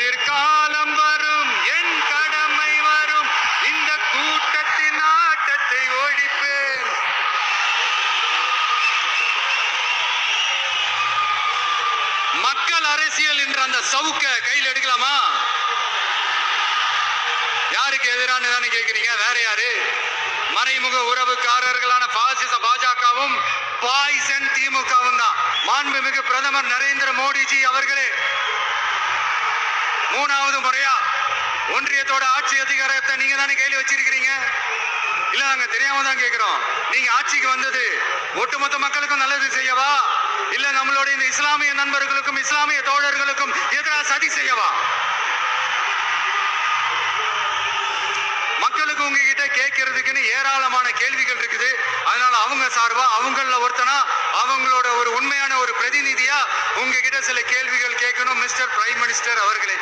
எதிர்காலம் வரும் என் கடமை வரும். இந்த கூட்டத்தின் ஆட்டத்தை ஒழிப்பேன் மக்கள் அரசியல் என்ற அந்த சவுக்க கையில் எடுக்கலாமா? யாருக்கு எதிரான தானே கேட்கிறீங்க? வேற யாரு? மறைமுக உறவுக்காரர்களான பாசிச பாஜகவும் பாய்சன் திமுகவும் தான். மாண்புமிகு பிரதமர் நரேந்திர மோடி மூணாவது முறையா ஒன்றியத்தோட ஆட்சி அதிகாரத்தை நீங்க தானே கையில் வச்சிருக்கிறீங்க? இல்ல நாங்க தெரியாம தான் கேட்கிறோம் நீங்க ஆட்சிக்கு வந்தது ஒட்டுமொத்த மக்களுக்கும் நல்லது செய்யவா? இல்ல நம்மளுடைய இந்த இஸ்லாமிய நண்பர்களுக்கும் இஸ்லாமிய தோழர்களுக்கும் எதிராக சதி செய்யவா? மக்களுக்கு உங்ககிட்ட கேட்கறதுக்குன்னு ஏராளமான கேள்விகள் இருக்குது. அதனால அவங்க சார்பா அவங்கள ஒருத்தனா அவங்களோட ஒரு உண்மையான ஒரு பிரதிநிதியா உங்ககிட்ட சில கேள்விகள் கேட்கணும் மிஸ்டர் பிரைம் மினிஸ்டர் அவர்களே.